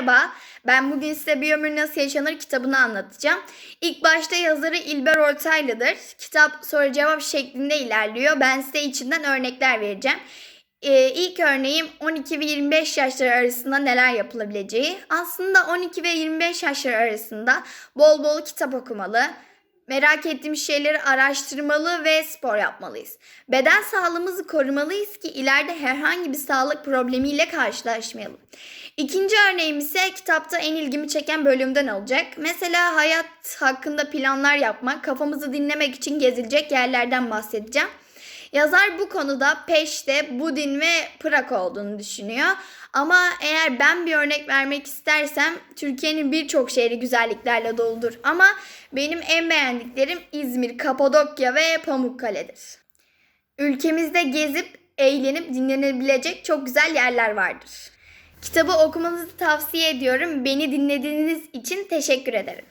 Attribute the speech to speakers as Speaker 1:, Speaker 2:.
Speaker 1: Merhaba, ben bugün size Bir Ömür Nasıl Yaşanır kitabını anlatacağım. İlk başta yazarı İlber Ortaylı'dır. Kitap soru cevap şeklinde ilerliyor. Ben size içinden örnekler vereceğim. Ee, ilk örneğim 12 ve 25 yaşları arasında neler yapılabileceği. Aslında 12 ve 25 yaşları arasında bol bol kitap okumalı, Merak ettiğimiz şeyleri araştırmalı ve spor yapmalıyız. Beden sağlığımızı korumalıyız ki ileride herhangi bir sağlık problemiyle karşılaşmayalım. İkinci örneğim ise kitapta en ilgimi çeken bölümden olacak. Mesela hayat hakkında planlar yapmak, kafamızı dinlemek için gezilecek yerlerden bahsedeceğim. Yazar bu konuda Peşte, Budin ve Prag olduğunu düşünüyor. Ama eğer ben bir örnek vermek istersem Türkiye'nin birçok şehri güzelliklerle doludur. Ama benim en beğendiklerim İzmir, Kapadokya ve Pamukkale'dir. Ülkemizde gezip, eğlenip dinlenebilecek çok güzel yerler vardır. Kitabı okumanızı tavsiye ediyorum. Beni dinlediğiniz için teşekkür ederim.